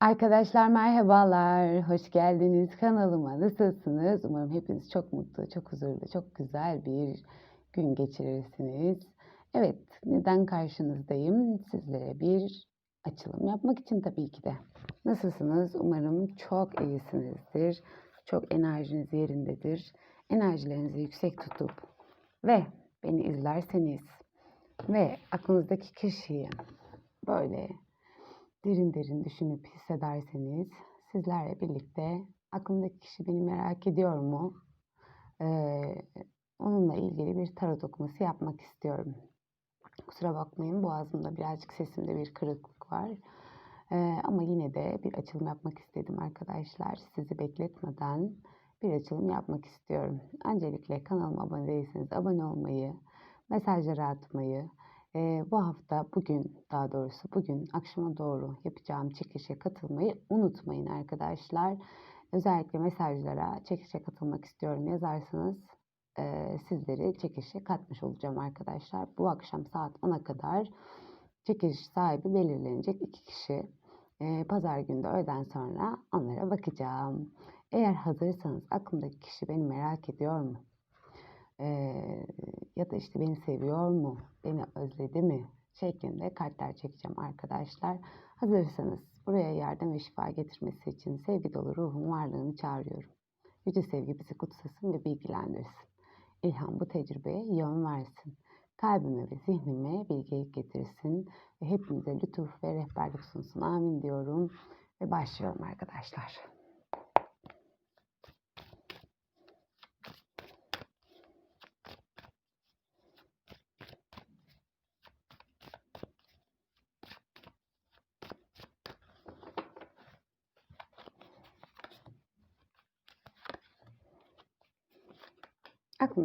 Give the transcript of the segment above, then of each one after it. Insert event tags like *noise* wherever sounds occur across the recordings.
Arkadaşlar merhabalar, hoş geldiniz kanalıma. Nasılsınız? Umarım hepiniz çok mutlu, çok huzurlu, çok güzel bir gün geçirirsiniz. Evet, neden karşınızdayım? Sizlere bir açılım yapmak için tabii ki de. Nasılsınız? Umarım çok iyisinizdir. Çok enerjiniz yerindedir. Enerjilerinizi yüksek tutup ve beni izlerseniz ve aklınızdaki kişiyi böyle derin derin düşünüp hissederseniz sizlerle birlikte aklımdaki kişi beni merak ediyor mu? Ee, onunla ilgili bir tarot okuması yapmak istiyorum. Kusura bakmayın boğazımda birazcık sesimde bir kırıklık var. Ee, ama yine de bir açılım yapmak istedim arkadaşlar. Sizi bekletmeden bir açılım yapmak istiyorum. Öncelikle kanalıma abone değilseniz abone olmayı, mesajları atmayı, ee, bu hafta bugün daha doğrusu bugün akşama doğru yapacağım çekilişe katılmayı unutmayın arkadaşlar. Özellikle mesajlara çekilişe katılmak istiyorum yazarsanız e, sizleri çekilişe katmış olacağım arkadaşlar. Bu akşam saat 10'a kadar çekiliş sahibi belirlenecek iki kişi. E, Pazar günü de öğleden sonra onlara bakacağım. Eğer hazırsanız aklımdaki kişi beni merak ediyor mu? Eee, ya da işte beni seviyor mu, beni özledi mi şeklinde kartlar çekeceğim arkadaşlar. Hazırsanız buraya yardım ve şifa getirmesi için sevgi dolu ruhun varlığını çağırıyorum. Yüce sevgi bizi kutsasın ve bilgilendirsin. İlham bu tecrübeye yön versin. Kalbime ve zihnime bilgelik getirsin ve hepimize lütuf ve rehberlik sunsun. Amin diyorum ve başlıyorum arkadaşlar.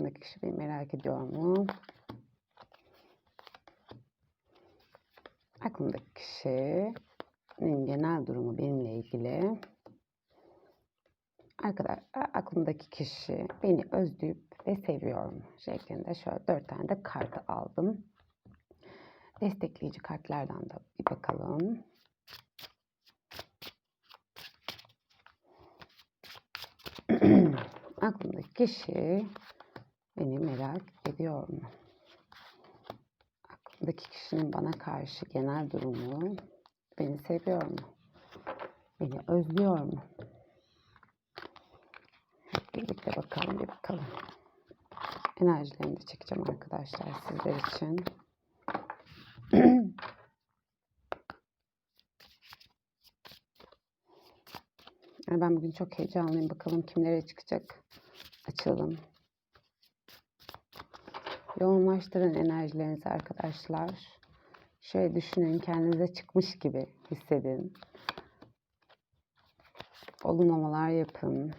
Kişi beni merak ediyor mu? Aklımdaki kişinin genel durumu benimle ilgili. Arkadaş, aklımdaki kişi beni özleyip ve seviyor mu? Şeklinde şöyle dört tane de kartı aldım. Destekleyici kartlardan da bir bakalım. *clears throat* Aklımdaki kişi beni merak ediyor mu? Aklımdaki kişinin bana karşı genel durumu beni seviyor mu? Beni özlüyor mu? Hep birlikte bakalım bir bakalım. Enerjilerini de çekeceğim arkadaşlar sizler için. *clears throat* Ben bugün çok heyecanlıyım. Bakalım kimlere çıkacak. Açalım. Yoğunlaştırın enerjilerinizi arkadaşlar. Şöyle düşünün kendinize çıkmış gibi hissedin. Olumlamalar yapın.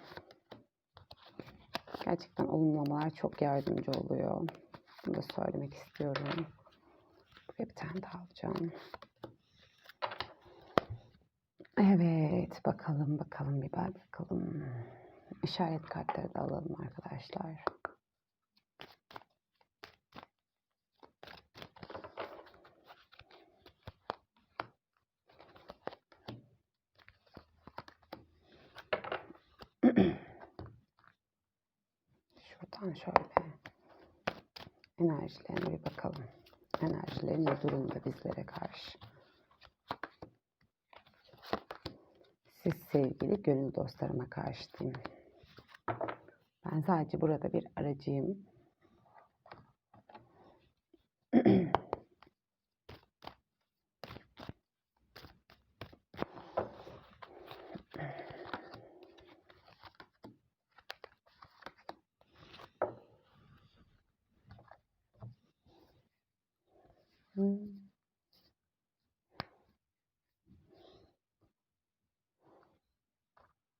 Gerçekten olumlamalar çok yardımcı oluyor. Bunu da söylemek istiyorum. Buraya bir tane daha alacağım. Evet, bakalım bakalım bir bak bakalım. İşaret kartları da alalım arkadaşlar. Şuradan şöyle enerjilerine bir bakalım. Enerjileri ne durumda bizlere karşı? Siz sevgili gönül dostlarıma karşı diyeyim. Ben sadece burada bir aracıyım.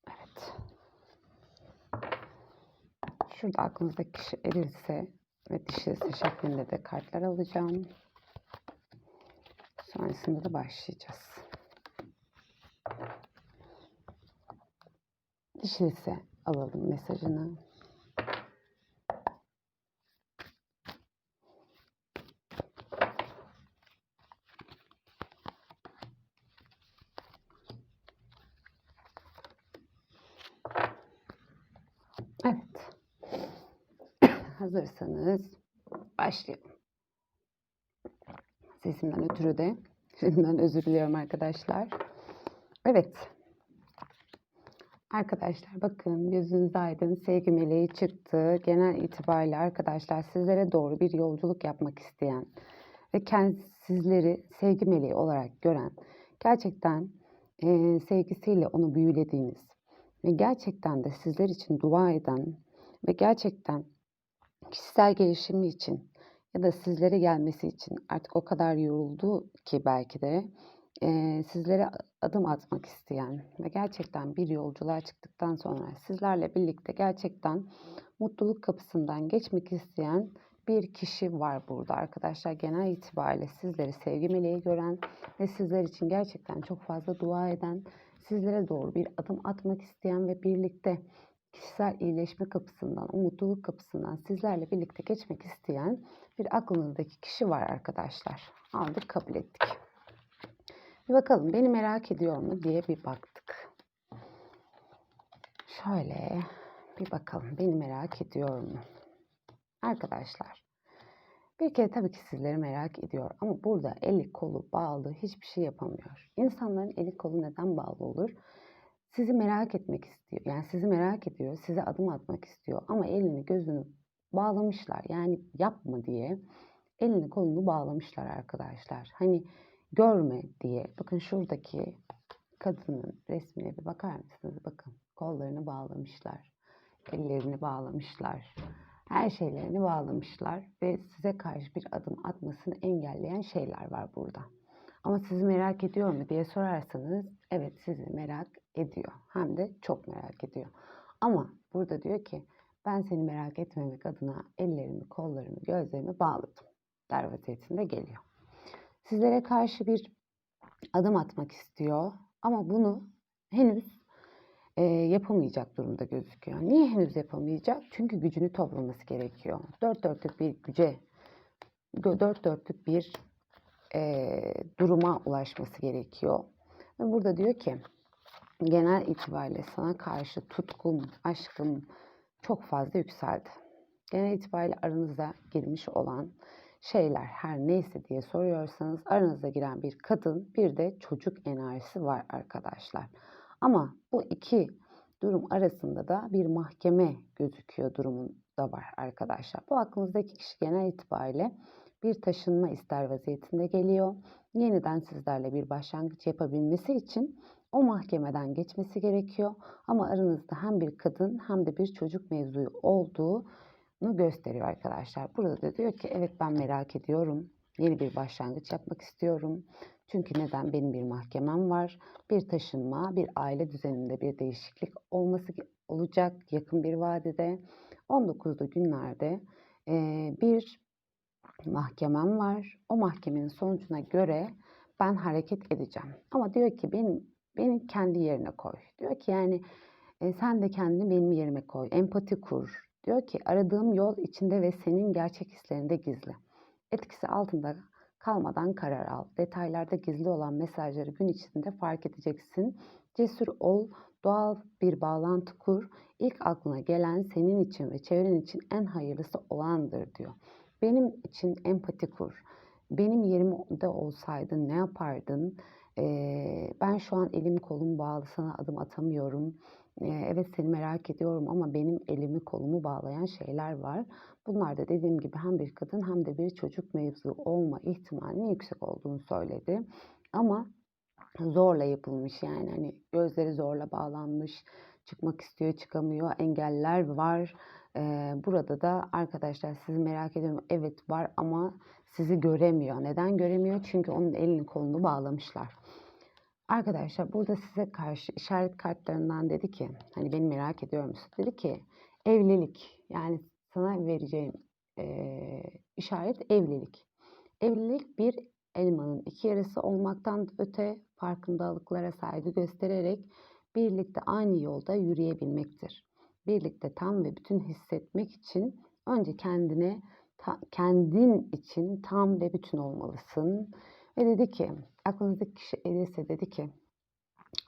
Evet. Şurada aklınızdaki kişi erilse ve dişilse şeklinde de kartlar alacağım. Sonrasında da başlayacağız. Dişilse alalım mesajını. Hazırsanız başlayalım. Sesimden ötürü de *laughs* şimdiden özür diliyorum arkadaşlar. Evet. Arkadaşlar bakın gözünüz aydın sevgi meleği çıktı. Genel itibariyle arkadaşlar sizlere doğru bir yolculuk yapmak isteyen ve kendi sizleri sevgi meleği olarak gören gerçekten e, sevgisiyle onu büyülediğiniz ve gerçekten de sizler için dua eden ve gerçekten kişisel gelişimi için ya da sizlere gelmesi için artık o kadar yoruldu ki belki de e, sizlere adım atmak isteyen ve gerçekten bir yolculuğa çıktıktan sonra sizlerle birlikte gerçekten mutluluk kapısından geçmek isteyen bir kişi var burada arkadaşlar. Genel itibariyle sizleri sevgi meleği gören ve sizler için gerçekten çok fazla dua eden, sizlere doğru bir adım atmak isteyen ve birlikte kişisel iyileşme kapısından, o mutluluk kapısından sizlerle birlikte geçmek isteyen bir aklınızdaki kişi var arkadaşlar. Aldık, kabul ettik. Bir bakalım beni merak ediyor mu diye bir baktık. Şöyle bir bakalım beni merak ediyor mu? Arkadaşlar bir kere tabii ki sizleri merak ediyor ama burada eli kolu bağlı hiçbir şey yapamıyor. İnsanların eli kolu neden bağlı olur? Sizi merak etmek istiyor. Yani sizi merak ediyor, size adım atmak istiyor ama elini gözünü bağlamışlar. Yani yapma diye elini kolunu bağlamışlar arkadaşlar. Hani görme diye. Bakın şuradaki kadının resmine bir bakar mısınız? Bakın kollarını bağlamışlar. Ellerini bağlamışlar. Her şeylerini bağlamışlar ve size karşı bir adım atmasını engelleyen şeyler var burada. Ama sizi merak ediyor mu diye sorarsanız evet sizi merak ediyor. Hem de çok merak ediyor. Ama burada diyor ki ben seni merak etmemek adına ellerimi, kollarımı, gözlerimi bağladım. Der vaziyetinde geliyor. Sizlere karşı bir adım atmak istiyor ama bunu henüz e, yapamayacak durumda gözüküyor. Niye henüz yapamayacak? Çünkü gücünü toplaması gerekiyor. Dört dörtlük bir güce, dört dörtlük bir e, duruma ulaşması gerekiyor. Ve burada diyor ki genel itibariyle sana karşı tutkum, aşkım çok fazla yükseldi. Genel itibariyle aranıza girmiş olan şeyler her neyse diye soruyorsanız aranıza giren bir kadın bir de çocuk enerjisi var arkadaşlar. Ama bu iki durum arasında da bir mahkeme gözüküyor durumun da var arkadaşlar. Bu aklınızdaki kişi genel itibariyle bir taşınma ister vaziyetinde geliyor. Yeniden sizlerle bir başlangıç yapabilmesi için o mahkemeden geçmesi gerekiyor. Ama aranızda hem bir kadın hem de bir çocuk mevzuyu olduğunu gösteriyor arkadaşlar. Burada da diyor ki evet ben merak ediyorum. Yeni bir başlangıç yapmak istiyorum. Çünkü neden? Benim bir mahkemem var. Bir taşınma, bir aile düzeninde bir değişiklik olması olacak yakın bir vadede. 19'lu günlerde bir mahkemem var. O mahkemenin sonucuna göre ben hareket edeceğim. Ama diyor ki benim beni kendi yerine koy. Diyor ki yani e, sen de kendini benim yerime koy. Empati kur. Diyor ki aradığım yol içinde ve senin gerçek hislerinde gizli. Etkisi altında kalmadan karar al. Detaylarda gizli olan mesajları gün içinde fark edeceksin. Cesur ol, doğal bir bağlantı kur. İlk aklına gelen senin için ve çevren için en hayırlısı olandır diyor. Benim için empati kur. Benim yerimde olsaydın ne yapardın? Ee, ben şu an elim kolum bağlı sana adım atamıyorum. Ee, evet seni merak ediyorum ama benim elimi kolumu bağlayan şeyler var. Bunlar da dediğim gibi hem bir kadın hem de bir çocuk mevzu olma ihtimalinin yüksek olduğunu söyledi. Ama zorla yapılmış yani hani gözleri zorla bağlanmış, çıkmak istiyor çıkamıyor, engeller var. Burada da arkadaşlar sizi merak ediyorum. Evet var ama sizi göremiyor. Neden göremiyor? Çünkü onun elini kolunu bağlamışlar. Arkadaşlar burada size karşı işaret kartlarından dedi ki hani beni merak ediyor musun? Dedi ki evlilik yani sana vereceğim e, işaret evlilik. Evlilik bir elmanın iki yarısı olmaktan öte farkındalıklara saygı göstererek birlikte aynı yolda yürüyebilmektir. Birlikte tam ve bütün hissetmek için önce kendine ta, kendin için tam ve bütün olmalısın. Ve dedi ki aklınızdaki kişi Elise dedi ki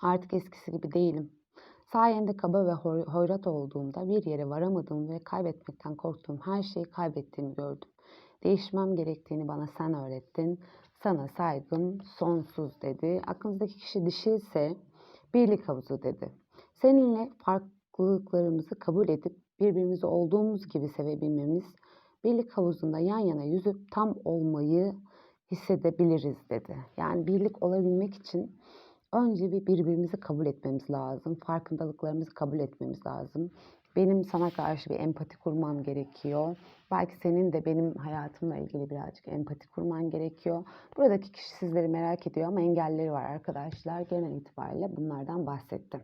artık eskisi gibi değilim. Sayende kaba ve hoy- hoyrat olduğumda bir yere varamadım ve kaybetmekten korktuğum her şeyi kaybettiğimi gördüm. Değişmem gerektiğini bana sen öğrettin. Sana saygım sonsuz dedi. Aklınızdaki kişi dişi ise birlik havuzu dedi. Seninle farklılıklarımızı kabul edip birbirimizi olduğumuz gibi sevebilmemiz, birlik havuzunda yan yana yüzüp tam olmayı hissedebiliriz dedi. Yani birlik olabilmek için önce bir birbirimizi kabul etmemiz lazım. Farkındalıklarımızı kabul etmemiz lazım. Benim sana karşı bir empati kurmam gerekiyor. Belki senin de benim hayatımla ilgili birazcık empati kurman gerekiyor. Buradaki kişi sizleri merak ediyor ama engelleri var arkadaşlar. Genel itibariyle bunlardan bahsettim.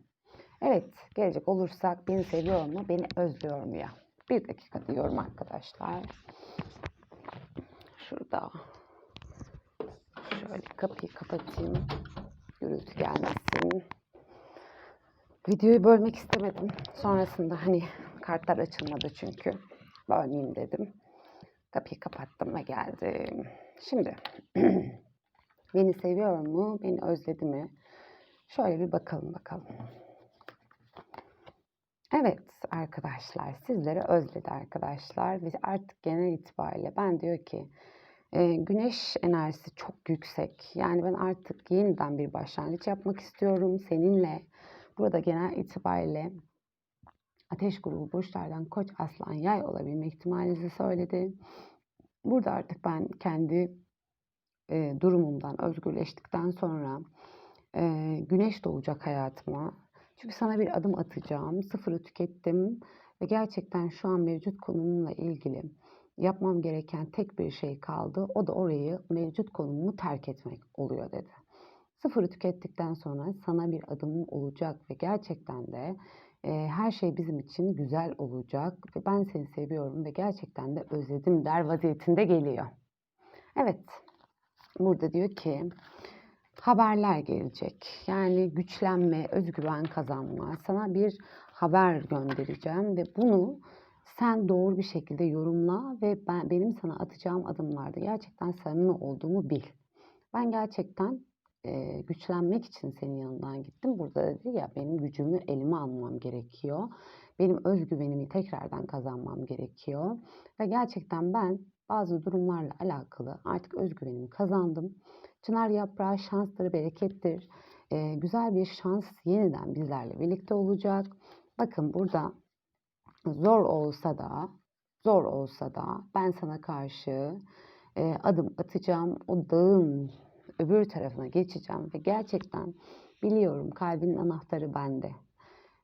Evet, gelecek olursak beni seviyor mu, beni özlüyor mu ya? Bir dakika diyorum arkadaşlar. Şurada. Şöyle kapıyı kapatayım. Gürültü gelmesin. Videoyu bölmek istemedim. Sonrasında hani kartlar açılmadı çünkü. Bölmeyeyim dedim. Kapıyı kapattım ve geldim. Şimdi *clears throat* beni seviyor mu? Beni özledi mi? Şöyle bir bakalım bakalım. Evet arkadaşlar sizleri özledi arkadaşlar ve artık genel itibariyle ben diyor ki güneş enerjisi çok yüksek. Yani ben artık yeniden bir başlangıç yapmak istiyorum seninle. Burada genel itibariyle ateş grubu burçlardan koç aslan yay olabilme ihtimalinizi söyledi. Burada artık ben kendi durumumdan özgürleştikten sonra güneş doğacak hayatıma. Çünkü sana bir adım atacağım. Sıfırı tükettim ve gerçekten şu an mevcut konumumla ilgili yapmam gereken tek bir şey kaldı. O da orayı mevcut konumumu terk etmek oluyor dedi. Sıfırı tükettikten sonra sana bir adımım olacak ve gerçekten de e, her şey bizim için güzel olacak ve ben seni seviyorum ve gerçekten de özledim der vaziyetinde geliyor. Evet, burada diyor ki haberler gelecek. Yani güçlenme, özgüven kazanma. Sana bir haber göndereceğim ve bunu sen doğru bir şekilde yorumla ve ben benim sana atacağım adımlarda gerçekten samimi olduğumu bil. Ben gerçekten e, güçlenmek için senin yanından gittim. Burada dedi ya benim gücümü elime almam gerekiyor. Benim özgüvenimi tekrardan kazanmam gerekiyor. Ve gerçekten ben bazı durumlarla alakalı artık özgüvenimi kazandım. Çınar yaprağı şansları berekettir. E, güzel bir şans yeniden bizlerle birlikte olacak. Bakın burada zor olsa da zor olsa da ben sana karşı e, adım atacağım. O dağın öbür tarafına geçeceğim ve gerçekten biliyorum kalbinin anahtarı bende.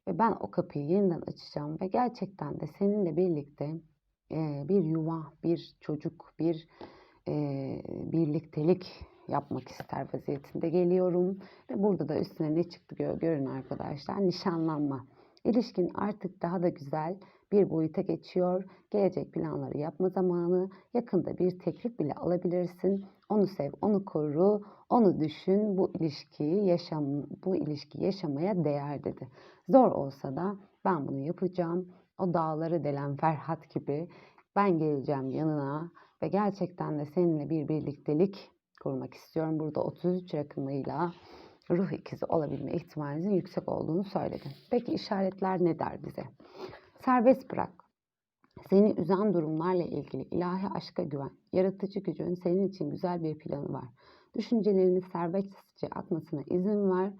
Ve ben o kapıyı yeniden açacağım ve gerçekten de seninle birlikte e, bir yuva, bir çocuk, bir e, birliktelik yapmak ister vaziyetinde geliyorum. Ve burada da üstüne ne çıktı gör, görün arkadaşlar. Nişanlanma. İlişkin artık daha da güzel bir boyuta geçiyor. Gelecek planları yapma zamanı. Yakında bir teklif bile alabilirsin. Onu sev, onu koru, onu düşün. Bu ilişkiyi yaşam bu ilişki yaşamaya değer dedi. Zor olsa da ben bunu yapacağım. O dağları delen Ferhat gibi ben geleceğim yanına ve gerçekten de seninle bir birliktelik kurmak istiyorum. Burada 33 rakımıyla ruh ikizi olabilme ihtimalinizin yüksek olduğunu söyledim. Peki işaretler ne der bize? Serbest bırak. Seni üzen durumlarla ilgili ilahi aşka güven. Yaratıcı gücün senin için güzel bir planı var. Düşüncelerini serbestçe akmasına izin ver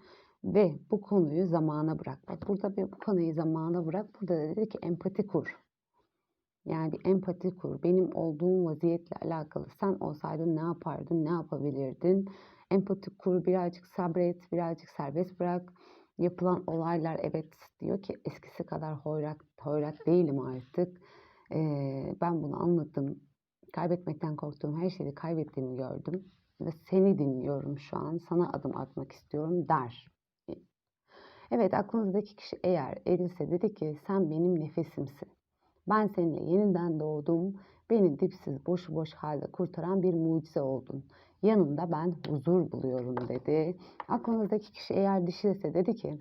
ve bu konuyu zamana bırak. Bak burada bir bu konuyu zamana bırak. Burada da dedi ki empati kur. Yani empati kur. Benim olduğum vaziyetle alakalı sen olsaydın ne yapardın, ne yapabilirdin? Empati kur, birazcık sabret, birazcık serbest bırak. Yapılan olaylar evet diyor ki eskisi kadar hoyrak, hoyrak değilim artık. Ee, ben bunu anladım. Kaybetmekten korktuğum her şeyi kaybettiğimi gördüm. Ve seni dinliyorum şu an. Sana adım atmak istiyorum der. Evet aklınızdaki kişi eğer erilse dedi ki sen benim nefesimsin. Ben seninle yeniden doğdum. Beni dipsiz boş boş halde kurtaran bir mucize oldun. Yanımda ben huzur buluyorum dedi. Aklınızdaki kişi eğer dişilse dedi ki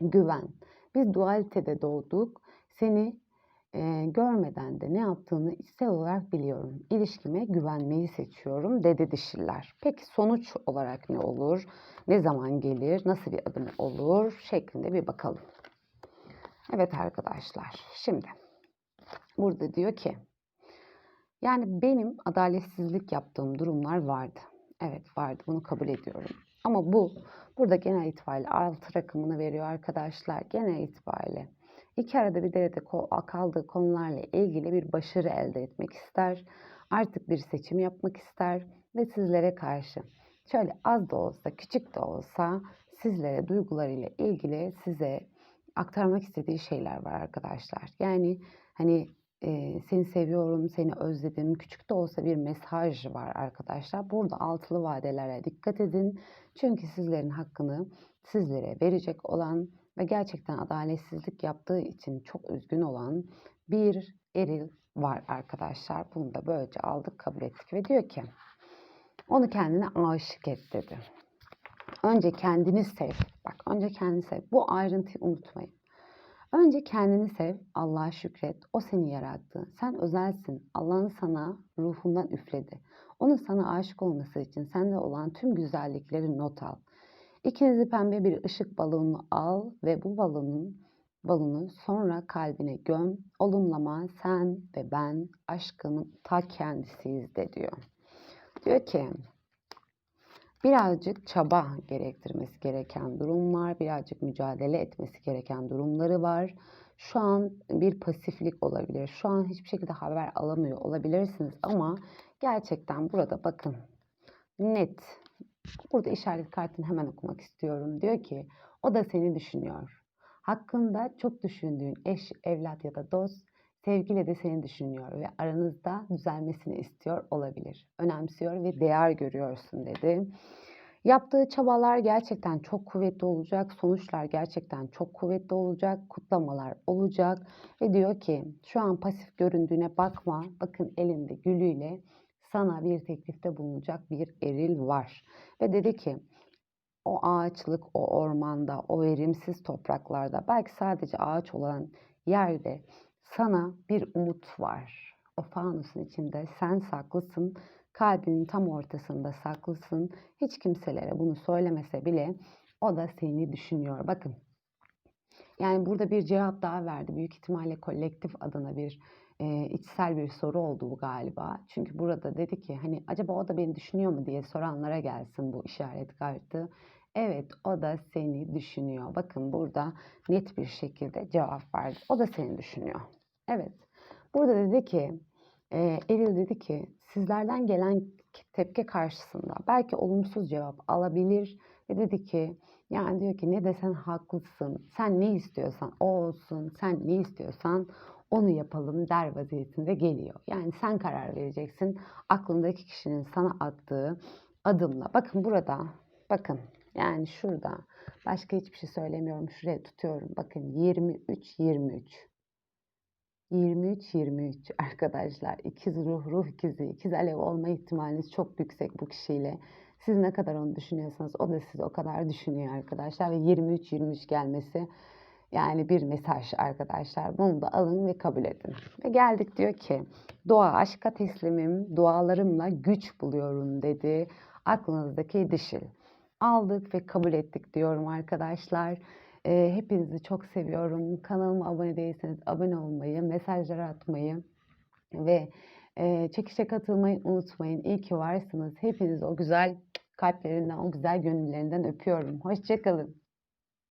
güven. Biz dualitede doğduk. Seni e, görmeden de ne yaptığını içsel olarak biliyorum. İlişkime güvenmeyi seçiyorum dedi dişiller. Peki sonuç olarak ne olur? Ne zaman gelir? Nasıl bir adım olur? Şeklinde bir bakalım. Evet arkadaşlar. Şimdi burada diyor ki yani benim adaletsizlik yaptığım durumlar vardı. Evet vardı. Bunu kabul ediyorum. Ama bu burada genel itibariyle altı rakamını veriyor arkadaşlar. Genel itibariyle iki arada bir derede kaldığı konularla ilgili bir başarı elde etmek ister. Artık bir seçim yapmak ister ve sizlere karşı şöyle az da olsa, küçük de olsa sizlere duygularıyla ilgili size aktarmak istediği şeyler var arkadaşlar. Yani hani e, seni seviyorum, seni özledim. Küçük de olsa bir mesaj var arkadaşlar. Burada altılı vadelere dikkat edin. Çünkü sizlerin hakkını sizlere verecek olan ve gerçekten adaletsizlik yaptığı için çok üzgün olan bir eril var arkadaşlar. Bunu da böylece aldık, kabul ettik ve diyor ki onu kendine aşık et dedi. Önce kendini sev. Bak önce kendini sev. Bu ayrıntıyı unutmayın. Önce kendini sev, Allah'a şükret. O seni yarattı. Sen özelsin. Allah'ın sana ruhundan üfledi. Onun sana aşık olması için sende olan tüm güzellikleri not al. İkinizi pembe bir ışık balonunu al ve bu balonun balonu sonra kalbine göm. Olumlama sen ve ben aşkının ta kendisiyiz de diyor. Diyor ki birazcık çaba gerektirmesi gereken durumlar, birazcık mücadele etmesi gereken durumları var. Şu an bir pasiflik olabilir. Şu an hiçbir şekilde haber alamıyor olabilirsiniz ama gerçekten burada bakın net. Burada işaret kartını hemen okumak istiyorum. Diyor ki o da seni düşünüyor. Hakkında çok düşündüğün eş, evlat ya da dost sevgiyle de seni düşünüyor ve aranızda düzelmesini istiyor olabilir. Önemsiyor ve değer görüyorsun dedi. Yaptığı çabalar gerçekten çok kuvvetli olacak. Sonuçlar gerçekten çok kuvvetli olacak. Kutlamalar olacak. Ve diyor ki şu an pasif göründüğüne bakma. Bakın elinde gülüyle sana bir teklifte bulunacak bir eril var. Ve dedi ki o ağaçlık, o ormanda, o verimsiz topraklarda belki sadece ağaç olan yerde sana bir umut var. O fanusun içinde sen saklısın. Kalbinin tam ortasında saklısın. Hiç kimselere bunu söylemese bile o da seni düşünüyor. Bakın. Yani burada bir cevap daha verdi. Büyük ihtimalle kolektif adına bir e, içsel bir soru oldu bu galiba. Çünkü burada dedi ki hani acaba o da beni düşünüyor mu diye soranlara gelsin bu işaret kartı. Evet o da seni düşünüyor. Bakın burada net bir şekilde cevap verdi. O da seni düşünüyor. Evet. Burada dedi ki, e, Eril dedi ki sizlerden gelen tepki karşısında belki olumsuz cevap alabilir ve dedi ki yani diyor ki ne desen haklısın. Sen ne istiyorsan o olsun. Sen ne istiyorsan onu yapalım der vaziyetinde geliyor. Yani sen karar vereceksin. Aklındaki kişinin sana attığı adımla. Bakın burada. Bakın yani şurada. Başka hiçbir şey söylemiyorum. Şuraya tutuyorum. Bakın 23 23. 23-23 arkadaşlar. İkiz ruh, ruh ikizi, ikiz alev olma ihtimaliniz çok yüksek bu kişiyle. Siz ne kadar onu düşünüyorsanız o da sizi o kadar düşünüyor arkadaşlar. Ve 23-23 gelmesi yani bir mesaj arkadaşlar. Bunu da alın ve kabul edin. Ve geldik diyor ki dua aşka teslimim, dualarımla güç buluyorum dedi. Aklınızdaki dişil. Aldık ve kabul ettik diyorum arkadaşlar. Hepinizi çok seviyorum. Kanalıma abone değilseniz abone olmayı, mesajlar atmayı ve e, çekişe katılmayı unutmayın. İyi ki varsınız. Hepiniz o güzel kalplerinden, o güzel gönüllerinden öpüyorum. Hoşçakalın.